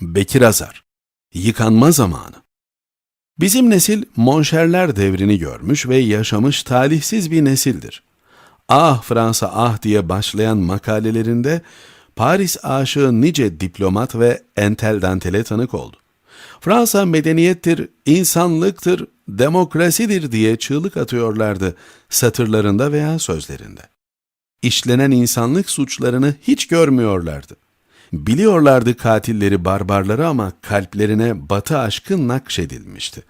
Bekir Azar Yıkanma Zamanı Bizim nesil monşerler devrini görmüş ve yaşamış talihsiz bir nesildir. Ah Fransa ah diye başlayan makalelerinde Paris aşığı nice diplomat ve entel dantele tanık oldu. Fransa medeniyettir, insanlıktır, demokrasidir diye çığlık atıyorlardı satırlarında veya sözlerinde. İşlenen insanlık suçlarını hiç görmüyorlardı. Biliyorlardı katilleri barbarları ama kalplerine batı aşkı nakşedilmişti.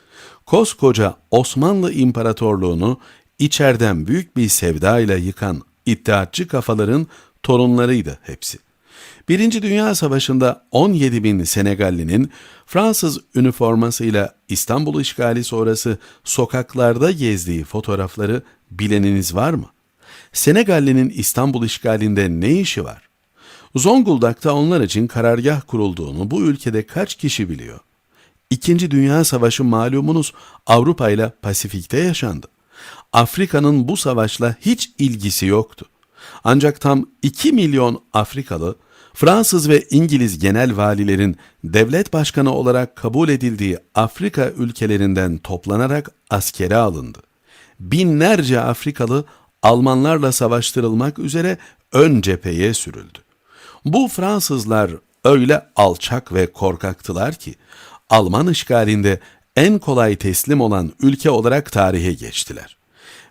Koskoca Osmanlı İmparatorluğunu içerden büyük bir sevdayla yıkan iddiatçı kafaların torunlarıydı hepsi. Birinci Dünya Savaşı'nda 17 bin Senegallinin Fransız üniformasıyla İstanbul işgali sonrası sokaklarda gezdiği fotoğrafları bileniniz var mı? Senegallinin İstanbul işgalinde ne işi var? Zonguldak'ta onlar için karargah kurulduğunu bu ülkede kaç kişi biliyor? İkinci Dünya Savaşı malumunuz Avrupa ile Pasifik'te yaşandı. Afrika'nın bu savaşla hiç ilgisi yoktu. Ancak tam 2 milyon Afrikalı Fransız ve İngiliz genel valilerin devlet başkanı olarak kabul edildiği Afrika ülkelerinden toplanarak askere alındı. Binlerce Afrikalı Almanlarla savaştırılmak üzere ön cepheye sürüldü. Bu Fransızlar öyle alçak ve korkaktılar ki Alman işgalinde en kolay teslim olan ülke olarak tarihe geçtiler.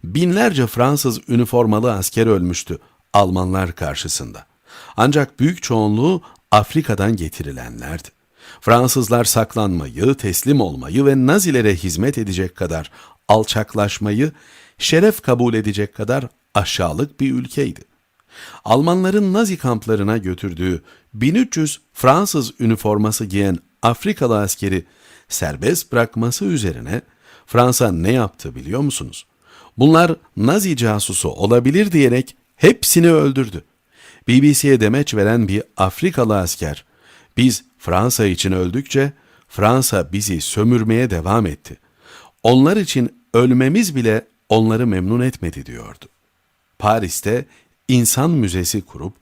Binlerce Fransız üniformalı asker ölmüştü Almanlar karşısında. Ancak büyük çoğunluğu Afrika'dan getirilenlerdi. Fransızlar saklanmayı, teslim olmayı ve Nazilere hizmet edecek kadar alçaklaşmayı şeref kabul edecek kadar aşağılık bir ülkeydi. Almanların Nazi kamplarına götürdüğü 1300 Fransız üniforması giyen Afrikalı askeri serbest bırakması üzerine Fransa ne yaptı biliyor musunuz? Bunlar Nazi casusu olabilir diyerek hepsini öldürdü. BBC'ye demeç veren bir Afrikalı asker, biz Fransa için öldükçe Fransa bizi sömürmeye devam etti. Onlar için ölmemiz bile onları memnun etmedi diyordu. Paris'te insan müzesi kurup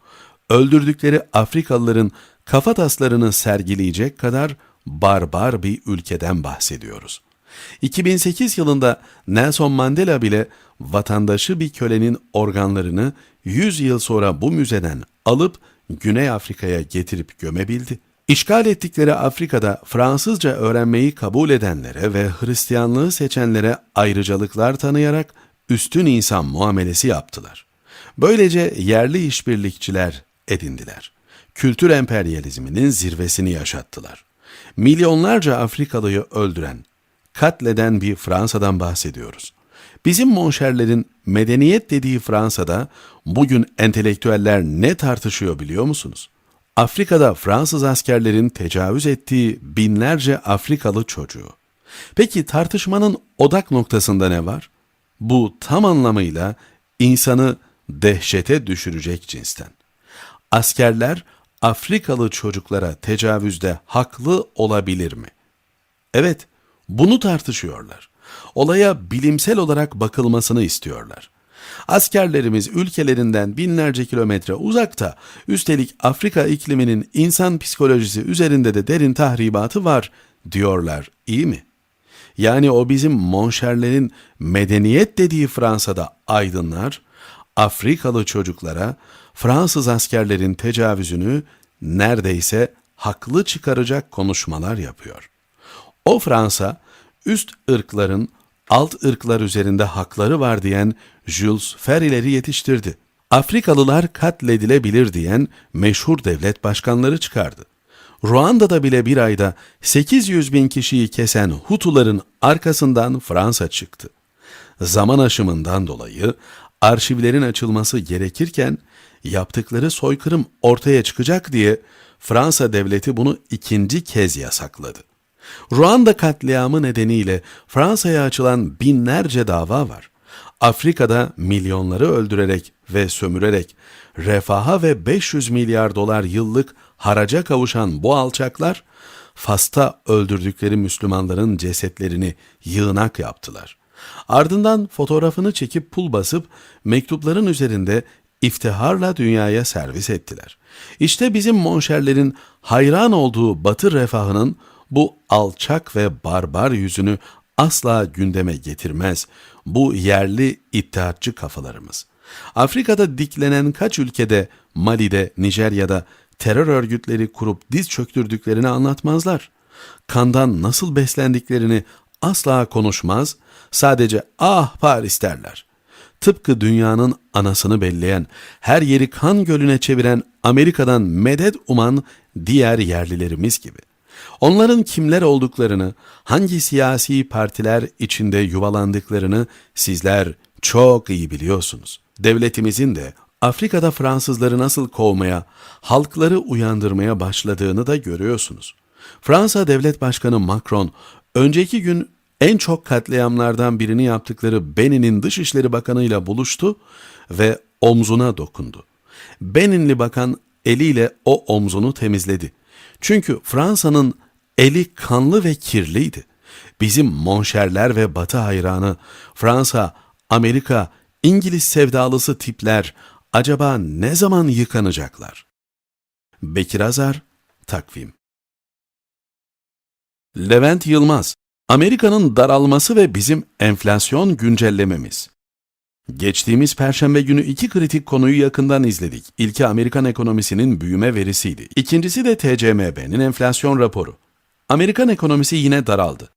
öldürdükleri Afrikalıların kafataslarını sergileyecek kadar barbar bir ülkeden bahsediyoruz. 2008 yılında Nelson Mandela bile vatandaşı bir kölenin organlarını 100 yıl sonra bu müzeden alıp Güney Afrika'ya getirip gömebildi. İşgal ettikleri Afrika'da Fransızca öğrenmeyi kabul edenlere ve Hristiyanlığı seçenlere ayrıcalıklar tanıyarak üstün insan muamelesi yaptılar. Böylece yerli işbirlikçiler edindiler. Kültür emperyalizminin zirvesini yaşattılar. Milyonlarca Afrikalıyı öldüren, katleden bir Fransa'dan bahsediyoruz. Bizim monşerlerin medeniyet dediği Fransa'da bugün entelektüeller ne tartışıyor biliyor musunuz? Afrika'da Fransız askerlerin tecavüz ettiği binlerce Afrikalı çocuğu. Peki tartışmanın odak noktasında ne var? Bu tam anlamıyla insanı dehşete düşürecek cinsten. Askerler Afrikalı çocuklara tecavüzde haklı olabilir mi? Evet, bunu tartışıyorlar. Olaya bilimsel olarak bakılmasını istiyorlar. Askerlerimiz ülkelerinden binlerce kilometre uzakta, üstelik Afrika ikliminin insan psikolojisi üzerinde de derin tahribatı var diyorlar, iyi mi? Yani o bizim monşerlerin medeniyet dediği Fransa'da aydınlar, Afrikalı çocuklara Fransız askerlerin tecavüzünü neredeyse haklı çıkaracak konuşmalar yapıyor. O Fransa, üst ırkların alt ırklar üzerinde hakları var diyen Jules Ferry'leri yetiştirdi. Afrikalılar katledilebilir diyen meşhur devlet başkanları çıkardı. Ruanda'da bile bir ayda 800 bin kişiyi kesen Hutuların arkasından Fransa çıktı. Zaman aşımından dolayı arşivlerin açılması gerekirken yaptıkları soykırım ortaya çıkacak diye Fransa devleti bunu ikinci kez yasakladı. Ruanda katliamı nedeniyle Fransa'ya açılan binlerce dava var. Afrika'da milyonları öldürerek ve sömürerek refaha ve 500 milyar dolar yıllık haraca kavuşan bu alçaklar, Fas'ta öldürdükleri Müslümanların cesetlerini yığınak yaptılar. Ardından fotoğrafını çekip pul basıp mektupların üzerinde iftiharla dünyaya servis ettiler. İşte bizim monşerlerin hayran olduğu batı refahının bu alçak ve barbar yüzünü asla gündeme getirmez bu yerli iddiatçı kafalarımız. Afrika'da diklenen kaç ülkede, Mali'de, Nijerya'da terör örgütleri kurup diz çöktürdüklerini anlatmazlar. Kandan nasıl beslendiklerini asla konuşmaz, sadece ah Paris derler. Tıpkı dünyanın anasını belleyen, her yeri kan gölüne çeviren Amerika'dan medet uman diğer yerlilerimiz gibi. Onların kimler olduklarını, hangi siyasi partiler içinde yuvalandıklarını sizler çok iyi biliyorsunuz. Devletimizin de Afrika'da Fransızları nasıl kovmaya, halkları uyandırmaya başladığını da görüyorsunuz. Fransa Devlet Başkanı Macron önceki gün en çok katliamlardan birini yaptıkları Benin'in Dışişleri Bakanı ile buluştu ve omzuna dokundu. Beninli bakan eliyle o omzunu temizledi. Çünkü Fransa'nın eli kanlı ve kirliydi. Bizim monşerler ve batı hayranı Fransa, Amerika, İngiliz sevdalısı tipler acaba ne zaman yıkanacaklar? Bekir Azar, Takvim Levent Yılmaz, Amerika'nın daralması ve bizim enflasyon güncellememiz. Geçtiğimiz perşembe günü iki kritik konuyu yakından izledik. İlki Amerikan ekonomisinin büyüme verisiydi. İkincisi de TCMB'nin enflasyon raporu. Amerikan ekonomisi yine daraldı.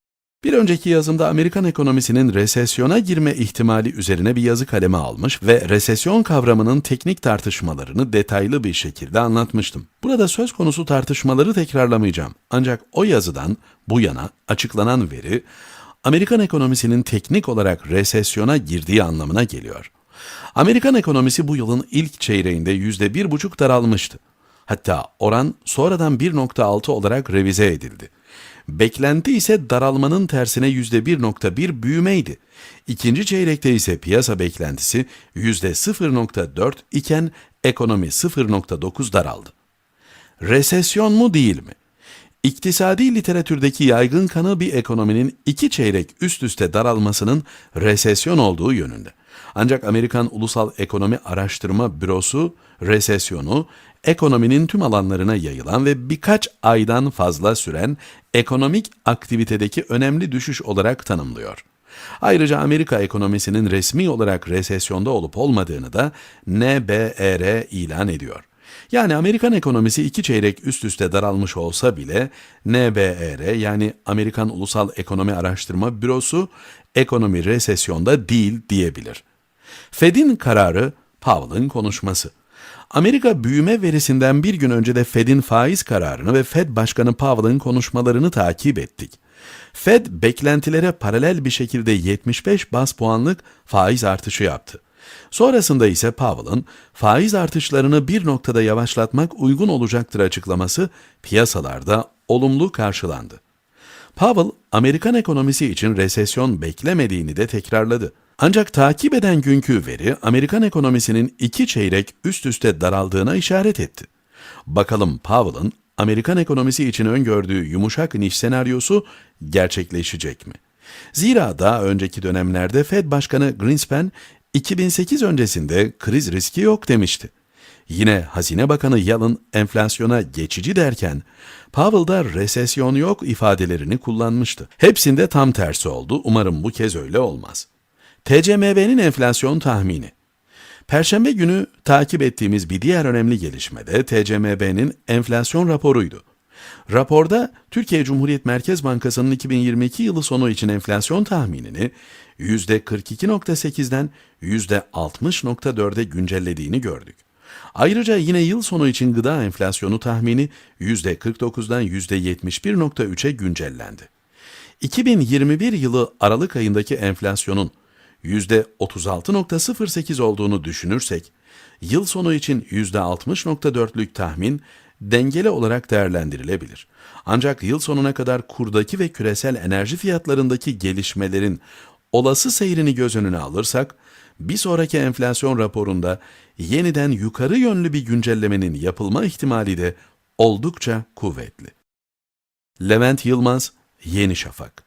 Bir önceki yazımda Amerikan ekonomisinin resesyona girme ihtimali üzerine bir yazı kaleme almış ve resesyon kavramının teknik tartışmalarını detaylı bir şekilde anlatmıştım. Burada söz konusu tartışmaları tekrarlamayacağım. Ancak o yazıdan bu yana açıklanan veri Amerikan ekonomisinin teknik olarak resesyona girdiği anlamına geliyor. Amerikan ekonomisi bu yılın ilk çeyreğinde %1,5 daralmıştı. Hatta oran sonradan 1.6 olarak revize edildi. Beklenti ise daralmanın tersine %1.1 büyümeydi. İkinci çeyrekte ise piyasa beklentisi %0.4 iken ekonomi 0.9 daraldı. Resesyon mu değil mi? İktisadi literatürdeki yaygın kanı bir ekonominin iki çeyrek üst üste daralmasının resesyon olduğu yönünde. Ancak Amerikan Ulusal Ekonomi Araştırma Bürosu resesyonu ekonominin tüm alanlarına yayılan ve birkaç aydan fazla süren ekonomik aktivitedeki önemli düşüş olarak tanımlıyor. Ayrıca Amerika ekonomisinin resmi olarak resesyonda olup olmadığını da NBER ilan ediyor. Yani Amerikan ekonomisi iki çeyrek üst üste daralmış olsa bile NBER yani Amerikan Ulusal Ekonomi Araştırma Bürosu ekonomi resesyonda değil diyebilir. Fed'in kararı Powell'ın konuşması. Amerika büyüme verisinden bir gün önce de Fed'in faiz kararını ve Fed Başkanı Powell'ın konuşmalarını takip ettik. Fed beklentilere paralel bir şekilde 75 bas puanlık faiz artışı yaptı. Sonrasında ise Powell'ın faiz artışlarını bir noktada yavaşlatmak uygun olacaktır açıklaması piyasalarda olumlu karşılandı. Powell, Amerikan ekonomisi için resesyon beklemediğini de tekrarladı. Ancak takip eden günkü veri Amerikan ekonomisinin iki çeyrek üst üste daraldığına işaret etti. Bakalım Powell'ın Amerikan ekonomisi için öngördüğü yumuşak niş senaryosu gerçekleşecek mi? Zira daha önceki dönemlerde Fed Başkanı Greenspan 2008 öncesinde kriz riski yok demişti. Yine Hazine Bakanı Yalın enflasyona geçici derken Powell da resesyon yok ifadelerini kullanmıştı. Hepsinde tam tersi oldu. Umarım bu kez öyle olmaz. TCMB'nin enflasyon tahmini. Perşembe günü takip ettiğimiz bir diğer önemli gelişme de TCMB'nin enflasyon raporuydu. Raporda Türkiye Cumhuriyet Merkez Bankası'nın 2022 yılı sonu için enflasyon tahminini %42.8'den %60.4'e güncellediğini gördük. Ayrıca yine yıl sonu için gıda enflasyonu tahmini %49'dan %71.3'e güncellendi. 2021 yılı Aralık ayındaki enflasyonun %36.08 olduğunu düşünürsek, yıl sonu için %60.4'lük tahmin dengeli olarak değerlendirilebilir. Ancak yıl sonuna kadar kurdaki ve küresel enerji fiyatlarındaki gelişmelerin olası seyrini göz önüne alırsak, bir sonraki enflasyon raporunda yeniden yukarı yönlü bir güncellemenin yapılma ihtimali de oldukça kuvvetli. Levent Yılmaz, Yeni Şafak